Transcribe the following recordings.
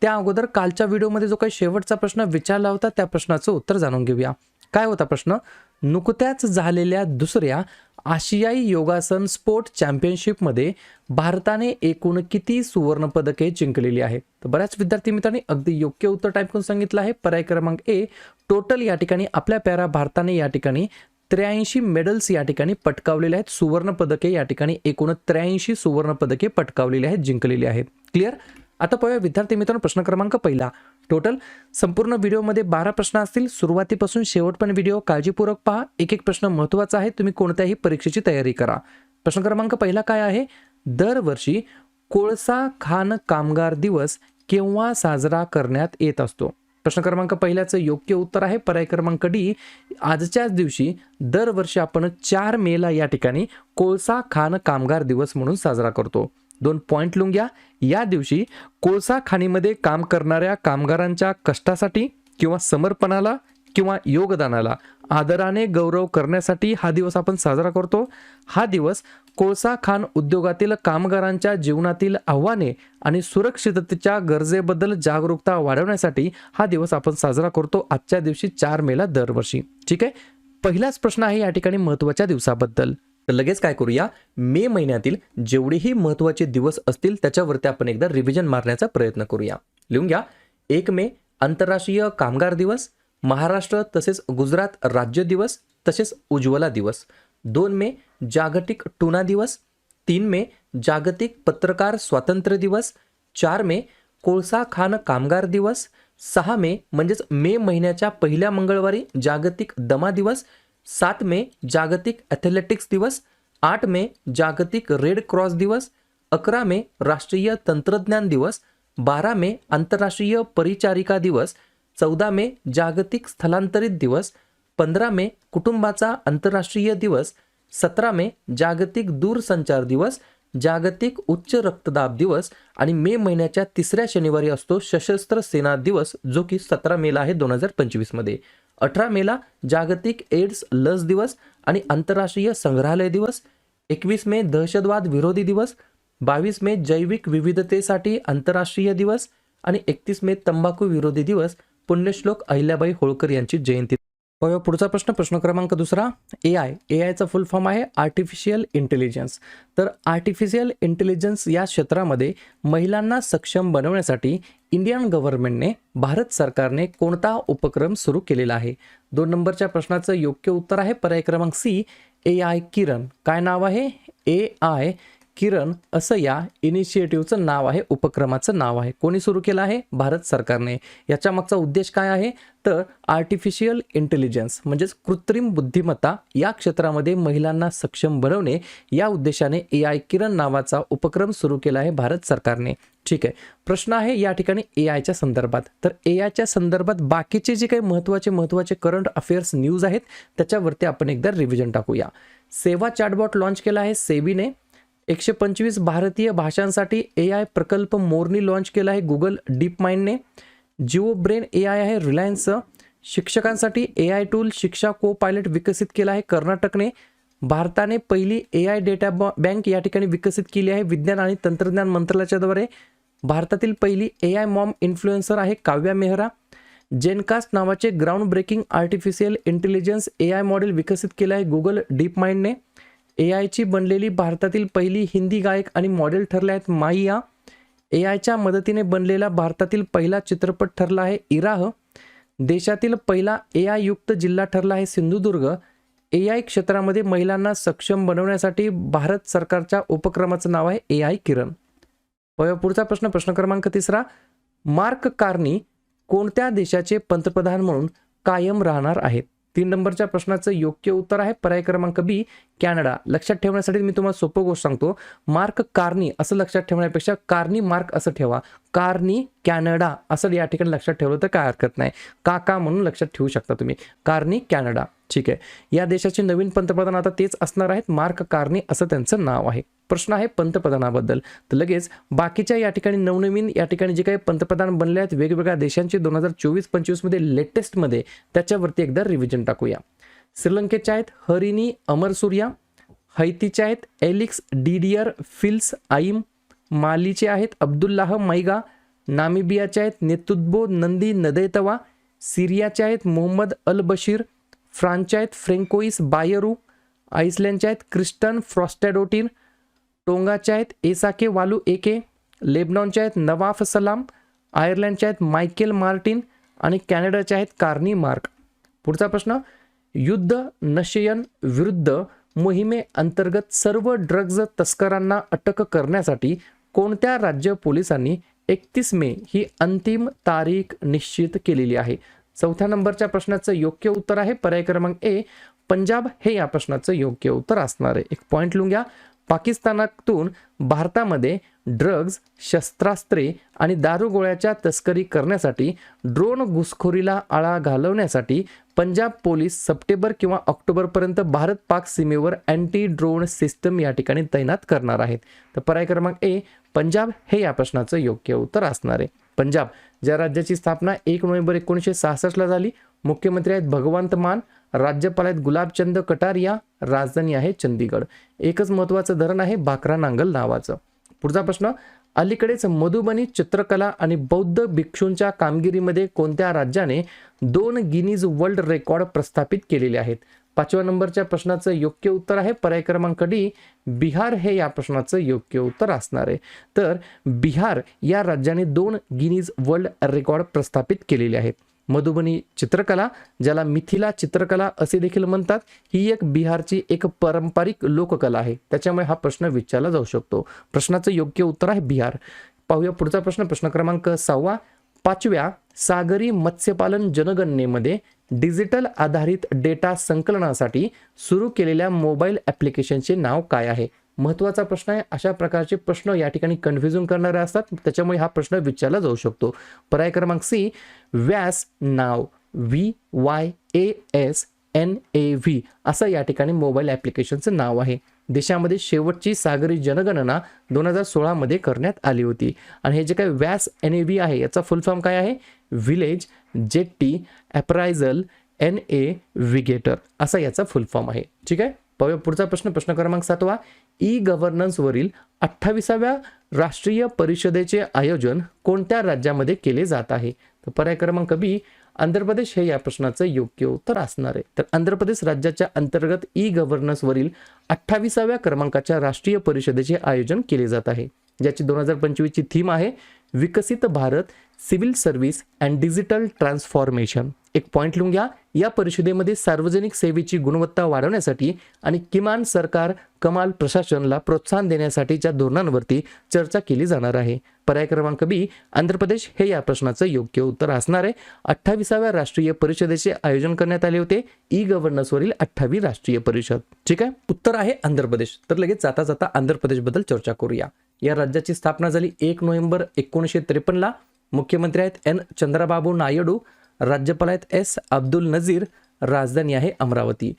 त्या अगोदर कालच्या व्हिडिओमध्ये जो काही शेवटचा प्रश्न विचारला होता त्या प्रश्नाचं उत्तर जाणून घेऊया. काय होता प्रश्न? नुकत्याच झालेल्या दुसऱ्या आशियाई योगासन स्पोर्ट चॅम्पियनशिपमध्ये भारताने एकूण किती सुवर्णपदके जिंकलेली आहेत? तर बऱ्याच विद्यार्थी मित्रांनी अगदी योग्य उत्तर टाईप करून सांगितलं आहे. पर्याय क्रमांक ए टोटल या ठिकाणी आपल्या पॅरा भारताने या ठिकाणी त्र्याऐंशी मेडल्स या ठिकाणी पटकावलेले आहेत. सुवर्णपदके या ठिकाणी एकूण त्र्याऐंशी सुवर्णपदके पटकावलेली आहेत जिंकलेली आहेत. क्लिअर आता पाहूया विद्यार्थी मित्रांनो प्रश्न क्रमांक पहिला. टोटल संपूर्ण व्हिडिओमध्ये बारा प्रश्न असतील. सुरुवातीपासून शेवटपर्यंत व्हिडिओ काळजीपूर्वक पहा. एक एक प्रश्न महत्त्वाचा आहे. तुम्ही कोणत्याही परीक्षेची तयारी करा. प्रश्न क्रमांक पहिला काय आहे? दरवर्षी कोळसा खान कामगार दिवस केव्हा साजरा करण्यात येत असतो? प्रश्न क्रमांक पहिल्याचं योग्य उत्तर आहे. पर्याय क्रमांक डी. आजच्याच दिवशी दरवर्षी आपण चार मेला या ठिकाणी कोळसा खान कामगार दिवस म्हणून साजरा करतो. दोन पॉईंट लिहून घ्या. या दिवशी कोळसा खाणीमध्ये काम करणाऱ्या कामगारांच्या कष्टासाठी किंवा समर्पणाला किंवा योगदानाला आदराने गौरव करण्यासाठी हा दिवस आपण साजरा करतो. हा दिवस कोळसा खाण उद्योगातील कामगारांच्या जीवनातील आव्हाने आणि सुरक्षिततेच्या गरजेबद्दल जागरूकता वाढवण्यासाठी हा दिवस आपण साजरा करतो आजच्या दिवशी चार मेला दरवर्षी. ठीक आहे? पहिलाच प्रश्न आहे या ठिकाणी महत्त्वाच्या दिवसाबद्दल. तर लगेच काय करूया? मे महिन्यातील जेवढेही महत्त्वाचे दिवस असतील त्याच्यावरती आपण एकदा रिव्हिजन मारण्याचा प्रयत्न करूया. लिहून घ्या. एक मे आंतरराष्ट्रीय कामगार दिवस. महाराष्ट्र तसेच गुजरात राज्य दिवस तसेच उज्ज्वला दिवस. दोन मे जागतिक टुना दिवस. तीन मे जागतिक पत्रकार स्वातंत्र्य दिवस. चार मे कोळसा खान कामगार दिवस. सहा मे म्हणजेच मे महिन्याच्या पहिल्या मंगळवारी जागतिक दमा दिवस. सात मे जागतिक ॲथलेटिक्स दिवस. आठ मे जागतिक रेड क्रॉस दिवस. अकरा मे राष्ट्रीय तंत्रज्ञान दिवस. बारा मे आंतरराष्ट्रीय परिचारिका दिवस. चौदा मे जागतिक स्थलांतरित दिवस. पंधरा मे कुटुंबाचा आंतरराष्ट्रीय दिवस. सतरा मे जागतिक दूरसंचार दिवस. जागतिक उच्च रक्तदाब दिवस. आणि मे महिन्याच्या तिसऱ्या शनिवारी असतो सशस्त्र सेना दिवस जो की सतरा मेला आहे दोन हजार पंचवीसमध्ये. अठरा मेला जागतिक एड्स लस दिवस आणि आंतरराष्ट्रीय संग्रहालय दिवस एकवीस मे दहशतवाद विरोधी दिवस बावीस मे जैविक विविधतेसाठी आंतरराष्ट्रीय दिवस आणि एकतीस मे तंबाखू विरोधी दिवस पुण्यश्लोक अहिल्याबाई होळकर यांची जयंती. पाहूया पुढचा प्रश्न प्रश्न क्रमांक दुसरा. ए आय ए आयचा फुल फॉर्म आहे आर्टिफिशियल इंटेलिजन्स तर आर्टिफिशियल इंटेलिजन्स या क्षेत्रामध्ये महिलांना सक्षम बनवण्यासाठी इंडियन गव्हर्नमेंटने भारत सरकारने कोणता उपक्रम सुरू केलेला आहे? दोन नंबरच्या प्रश्नाचं योग्य उत्तर आहे. पर्याय क्रमांक सी ए आय किरण. काय नाव आहे? ए आय किरण असं या इनिशिएटिव्हचं नाव आहे उपक्रमाचं नाव आहे. कोणी सुरू केलं आहे? भारत सरकारने. याच्या मागचा उद्देश काय आहे? तर आर्टिफिशियल इंटेलिजन्स म्हणजेच कृत्रिम बुद्धिमत्ता या क्षेत्रामध्ये महिलांना सक्षम बनवणे या उद्देशाने ए आय किरण नावाचा उपक्रम सुरू केला आहे भारत सरकारने. ठीक आहे. प्रश्न आहे या ठिकाणी ए आयच्या संदर्भात. तर ए आयच्या संदर्भात बाकीचे जे काही महत्त्वाचे महत्त्वाचे करंट अफेअर्स न्यूज आहेत त्याच्यावरती आपण एकदा रिव्हिजन टाकूया. सेवा चॅटबॉट लॉन्च केला आहे सेबीने. एकशे पंचवीस भारतीय भाषांसाठी ए आय प्रकल्प मोरनी लॉन्च केला आहे गुगल डीप माइंडने जिओ ब्रेन ए आय आहे रिलायन्सचं शिक्षकांसाठी ए आय टूल शिक्षा को पायलट विकसित केला आहे कर्नाटकने. भारताने पहिली ए आय डेटा बँक या ठिकाणी विकसित केली आहे विज्ञान आणि तंत्रज्ञान मंत्रालयाच्याद्वारे. भारतातील पहिली ए आय मॉम इन्फ्लुएन्सर आहे काव्या मेहरा. जेनकास्ट नावाचे groundbreaking artificial intelligence A I model विकसित केलं आहे गुगल डीप माइंडने ए आयची बनलेली भारतातील पहिली हिंदी गायक आणि मॉडेल ठरले आहेत माईया. ए आयच्या मदतीने बनलेला भारतातील पहिला चित्रपट ठरला आहे इराह. देशातील पहिला ए आय युक्त जिल्हा ठरला आहे सिंधुदुर्ग. ए आय क्षेत्रामध्ये महिलांना सक्षम बनवण्यासाठी भारत सरकारच्या उपक्रमाचं नाव आहे ए आय किरण. पुढचा प्रश्न प्रश्न क्रमांक तिसरा. मार्क कार्नी कोणत्या देशाचे पंतप्रधान म्हणून कायम राहणार आहेत? तीन नंबरच्या प्रश्नाचं योग्य उत्तर आहे. पर्याय क्रमांक बी कॅनडा. लक्षात ठेवण्यासाठी मी तुम्हाला सोपं गोष्ट सांगतो. मार्क कार्नी असं लक्षात ठेवण्यापेक्षा कार्नी मार्क असं ठेवा. कार्नी कॅनडा असं या ठिकाणी लक्षात ठेवलं तर काय हरकत नाही. काका म्हणून लक्षात ठेवू शकता तुम्ही. Carney Canada. ठीक आहे. या देशाचे नवीन पंतप्रधान आता तेच असणार आहेत मार्क कार्नी असं त्यांचं नाव आहे. प्रश्न आहे पंतप्रधानाबद्दल. तर लगेच बाकीच्या या ठिकाणी नवनवीन या ठिकाणी जे काही पंतप्रधान बनले आहेत वेगवेगळ्या देशांचे दोन हजार चोवीस पंचवीसमध्ये लेटेस्टमध्ये त्याच्यावरती एकदा रिव्हिजन टाकूया. श्रीलंकेच्या आहेत हरिनी अमरसूर्या हैतीच्या आहेत एलिक्स डिडियर फिल्स आईम मालीचे आहेत अब्दुल्लाह मैगा नामिबियाचे आहेत नेतुद्बो नंदी नदैतवा सिरियाचे आहेत मोहम्मद अल बशीर फ्रान्सच्या आहेत फ्रेंकोईस बायरू आईसलँडच्या आहेत क्रिस्टन फ्रॉस्टॅडोटीन टोंगाच्या आहेत एसाके वालू एके लेबनॉनच्या आहेत नवाफ सलाम आयर्लंडच्या आहेत मायकेल मार्टिन आणि कॅनडाच्या आहेत कार्नी मार्क. पुढचा प्रश्न युद्ध नशयन विरुद्ध मोहिमे अंतर्गत सर्व ड्रग्ज तस्करांना अटक करण्यासाठी कोणत्या राज्य पोलिसांनी एकतीस मे ही अंतिम तारीख निश्चित केलेली आहे? चौथ्या नंबरच्या प्रश्नाचं योग्य उत्तर आहे. पर्याय क्रमांक ए पंजाब हे या प्रश्नाचं योग्य उत्तर असणार आहे. एक पॉईंट लिहून घ्या. पाकिस्तानातून भारतामध्ये ड्रग्ज शस्त्रास्त्रे आणि दारुगोळ्याच्या तस्करी करण्यासाठी ड्रोन घुसखोरीला आळा घालवण्यासाठी पंजाब पोलीस सप्टेंबर किंवा ऑक्टोबरपर्यंत भारत पाक सीमेवर अँटी ड्रोन सिस्टम या ठिकाणी तैनात करणार आहेत. तर पर्याय क्रमांक ए पंजाब हे या प्रश्नाचं योग्य उत्तर असणार आहे. पंजाब ज्या राज्याची स्थापना एक नोव्हेंबर एकोणीसशे सहासष्टला झाली मुख्यमंत्री आहेत भगवंत मान राज्यपाल आहेत गुलाबचंद कटारिया राजधानी आहे चंदीगड एकच महत्वाचं धरण आहे भाकरा नांगल नावाचं. पुढचा प्रश्न अलीकडेच मधुबनी चित्रकला आणि बौद्ध भिक्षूंच्या कामगिरीमध्ये कोणत्या राज्याने दोन गिनीज वर्ल्ड रेकॉर्ड प्रस्थापित केलेले आहेत? पाचव्या नंबरच्या प्रश्नाचं योग्य उत्तर आहे. पर्याय क्रमांक डी बिहार हे या प्रश्नाचं योग्य उत्तर असणार आहे. तर बिहार या राज्याने दोन गिनीज वर्ल्ड रेकॉर्ड प्रस्थापित केलेले आहेत. मधुबनी चित्रकला ज्याला मिथिला चित्रकला असे देखील म्हणतात ही एक बिहारची एक पारंपरिक लोककला आहे. त्याच्यामुळे हा प्रश्न विचारला जाऊ शकतो. प्रश्नाचं योग्य उत्तर आहे बिहार. पाहूया पुढचा प्रश्न. प्रश्न क्रमांक सहावा. पाचव्या सागरी मत्स्यपालन जनगणनेमध्ये डिजिटल आधारित डेटा संकलनासाठी सुरू केलेल्या मोबाईल ॲप्लिकेशनचे नाव काय आहे? महत्त्वाचा प्रश्न आहे. अशा प्रकारचे प्रश्न या ठिकाणी कन्फ्युजन करणारे असतात. त्याच्यामुळे हा प्रश्न विचारला जाऊ शकतो. पर्याय क्रमांक C Vyas now V Y A S N A V असं या ठिकाणी मोबाईल ॲप्लिकेशनचं नाव आहे. देशामध्ये शेवटची सागरी जनगणना दोन हजार सोळामध्ये करण्यात आली होती. आणि हे जे काय व्यास एन ए व्ही आहे याचा फुल फॉर्म काय आहे? Village jetty appraisal navigator असा याचा फुल फॉर्म आहे. ठीक आहे? पाहूया पुढचा प्रश्न. प्रश्न क्रमांक सातवा. ई गव्हर्नन्सवरील अठ्ठावीसाव्या राष्ट्रीय परिषदेचे आयोजन कोणत्या राज्यामध्ये केले जात आहे? तर पर्याय क्रमांक बी आंध्र प्रदेश हे या प्रश्नाचं योग्य उत्तर असणार आहे. तर आंध्र प्रदेश राज्याच्या अंतर्गत ई गव्हर्नन्सवरील अठ्ठावीसाव्या क्रमांकाच्या राष्ट्रीय परिषदेचे आयोजन केले जात आहे. ज्याची दोन हजार पंचवीसची थीम आहे Viksit Bharat civil service and digital transformation. एक पॉईंट लिहून घ्या. या परिषदेमध्ये सार्वजनिक सेवेची गुणवत्ता वाढवण्यासाठी आणि किमान सरकार कमाल प्रशासनला प्रोत्साहन देण्यासाठीच्या धोरणांवरती चर्चा केली जाणार आहे. पर्याय क्रमांक बी आंध्र प्रदेश हे या प्रश्नाचं योग्य उत्तर असणार आहे. अठ्ठावीसाव्या राष्ट्रीय परिषदेचे आयोजन करण्यात आले होते. ई गव्हर्नन्सवरील अठ्ठावी राष्ट्रीय परिषद. ठीक आहे? उत्तर आहे आंध्र प्रदेश. तर लगेच जाता जाता आंध्र प्रदेशबद्दल चर्चा करूया. या राज्याची स्थापना झाली एक नोव्हेंबर एकोणीसशे त्रेपन्नला. मुख्यमंत्री आहेत एन. चंद्रबाबू नायडू राज्यपाल आहेत एस. अब्दुल नझीर राजधानी आहे अमरावती.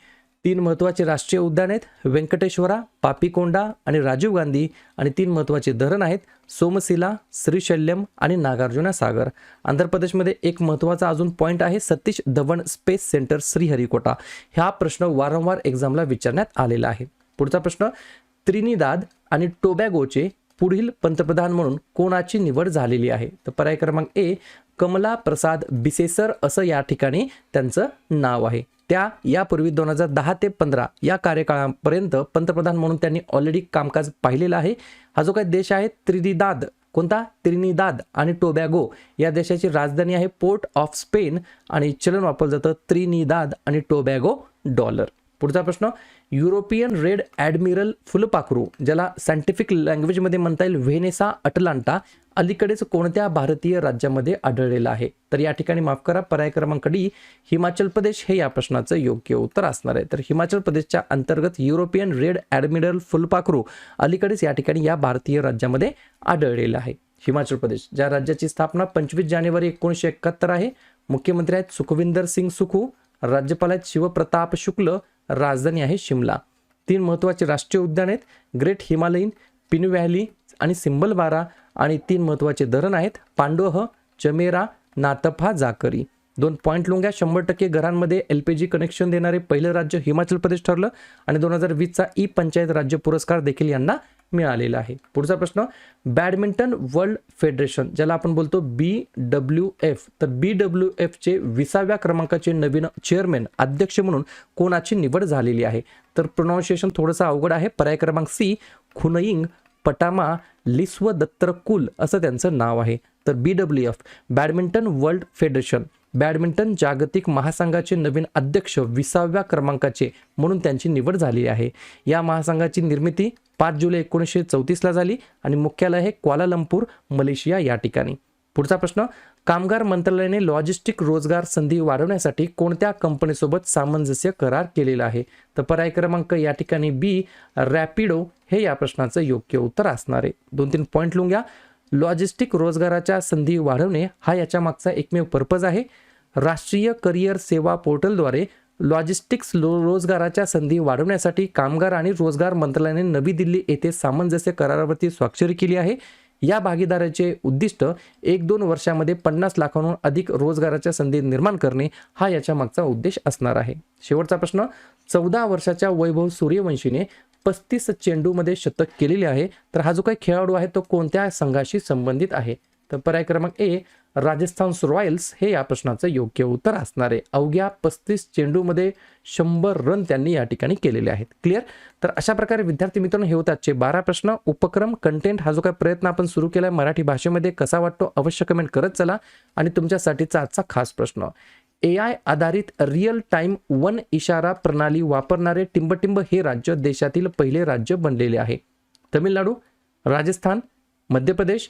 तीन महत्त्वाचे राष्ट्रीय उद्यान आहेत व्यंकटेश्वरा पापीकोंडा आणि राजीव गांधी आणि तीन महत्त्वाचे धरण आहेत सोमशिला श्रीशल्यम आणि नागार्जुना सागर. आंध्र प्रदेशमध्ये एक महत्त्वाचा अजून पॉईंट आहे सतीश धवन स्पेस सेंटर श्रीहरिकोटा. हा प्रश्न वारंवार एक्झामला विचारण्यात आलेला आहे. पुढचा प्रश्न त्रिनिदाद आणि टोबॅगोचे पुढील पंतप्रधान म्हणून कोणाची निवड झालेली आहे? तर पर्याय क्रमांक ए कमला प्रसाद बिसेसर असं या ठिकाणी त्यांचं नाव आहे. त्या यापूर्वी दोन हजार दहा ते पंधरा या कार्यकाळापर्यंत पंतप्रधान म्हणून त्यांनी ऑलरेडी कामकाज पाहिलेलं आहे. हा जो काही देश आहे त्रिनिदाद. कोणता? त्रिनिदाद आणि टोबॅगो. या देशाची राजधानी आहे पोर्ट ऑफ स्पेन आणि चलन वापरलं जातं त्रिनिदाद आणि टोबॅगो डॉलर. पुढचा प्रश्न युरोपियन रेड ॲडमिरल फुलपाखरू ज्याला सायंटिफिक लँग्वेजमध्ये म्हणता येईल व्हेनेसा अटलांटा अलीकडेच कोणत्या भारतीय राज्यामध्ये आढळलेला आहे? तर या ठिकाणी माफ करा पर्याय क्रमांक डी हिमाचल प्रदेश हे या प्रश्नाचं योग्य उत्तर असणार आहे. तर हिमाचल प्रदेशच्या अंतर्गत युरोपियन रेड ॲडमिरल फुलपाखरू अलीकडेच या ठिकाणी या भारतीय राज्यामध्ये आढळलेलं आहे. हिमाचल प्रदेश ज्या राज्याची स्थापना पंचवीस जानेवारी एकोणीसशे एकाहत्तर आहे मुख्यमंत्री आहेत सुखविंदर सिंग सुखू राज्यपाल आहेत शिवप्रताप शुक्ल राजधानी आहे शिमला. तीन महत्त्वाचे राष्ट्रीय उद्यान आहेत. ग्रेट हिमालयीन पिन व्हॅली आणि सिंबलबारा आणि तीन महत्त्वाचे धरण आहेत. पांडोह चमेरा नातफा जाकरी दोन पॉईंट लुंग्या शंभर टक्के घरांमध्ये एल पी जी कनेक्शन देणारे पहिलं राज्य हिमाचल प्रदेश ठरलं आणि दोन हजार वीसचा ई पंचायत राज्य पुरस्कार देखील यांना मिळालेला आहे. पुढचा प्रश्न बॅडमिंटन वर्ल्ड फेडरेशन ज्याला आपण बोलतो बी डब्ल्यू एफ तर बी डब्ल्यू एफचे विसाव्या क्रमांकाचे नवीन चेअरमॅन अध्यक्ष म्हणून कोणाची निवड झालेली आहे? तर प्रोनाऊन्सिएशन थोडंसं अवघड आहे. पर्याय क्रमांक सी खुनईंग पटामा लिस्व दत्तरकुल असं त्यांचं नाव आहे. तर B W F badminton world federation. Badminton जागतिक महासंघाचे नवीन अध्यक्ष विसाव्या क्रमांकाचे म्हणून त्यांची निवड झाली आहे. या महासंघाची निर्मिती पाच जुलै एकोणीसशे चौतीसला झाली आणि मुख्यालय हे क्वालालंपूर मलेशिया या ठिकाणी. पुढचा प्रश्न कामगार मंत्रालयाने लॉजिस्टिक रोजगार संधी वाढवण्यासाठी कोणत्या कंपनीसोबत सामंजस्य करार केलेला आहे? तर पर्याय क्रमांक या ठिकाणी बी रॅपिडो हे या प्रश्नाचं योग्य उत्तर असणार आहे. दोन तीन पॉईंट लिहून घ्या. लॉजिस्टिक रोजगाराच्या संधी वाढवणे हा याच्या मागचा एकमेव पर्पज आहे. राष्ट्रीय करिअर सेवा पोर्टलद्वारे लॉजिस्टिक्स लो रोजगाराच्या संधी वाढवण्यासाठी कामगार आणि रोजगार मंत्रालयाने नवी दिल्ली येथे सामंजस्य करारावरती स्वाक्षरी केली आहे. या भागीदाराचे उद्दिष्ट एक दोन वर्षामध्ये पन्नास लाखांहून अधिक रोजगाराच्या संधी निर्माण करणे हा याच्या मागचा उद्देश असणार आहे. शेवटचा प्रश्न चौदा वर्षाच्या वैभव सूर्यवंशीने पस्तीस चेंडूमध्ये शतक केलेले आहे. तर हा जो काही खेळाडू आहे तो कोणत्या संघाशी संबंधित आहे? तर पर्याय क्रमांक ए राजस्थान रॉयल्स हे या प्रश्नाचं योग्य उत्तर असणार आहे. अवघ्या पस्तीस चेंडूमध्ये शंभर रन त्यांनी या ठिकाणी केलेले आहेत. क्लिअर तर अशा प्रकारे विद्यार्थी मित्रांनो हे होते आजचे बारा प्रश्न. उपक्रम कंटेंट हा जो काही प्रयत्न आपण सुरू केला आहे मराठी भाषेमध्ये कसा वाटतो अवश्य कमेंट करत चला. आणि तुमच्यासाठीचा आजचा खास प्रश्न. ए आय आधारित रिअल टाईम वन इशारा प्रणाली वापरणारे टिंबटिंब हे राज्य देशातील पहिले राज्य बनलेले आहे. तमिळनाडू राजस्थान मध्य प्रदेश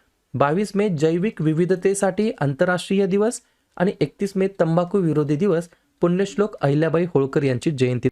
बावीस मे जैविक विविधतेसाठी आंतरराष्ट्रीय दिवस आणि एकतीस मे तंबाखू विरोधी दिवस पुण्यश्लोक अहिल्याबाई होळकर यांची जयंती.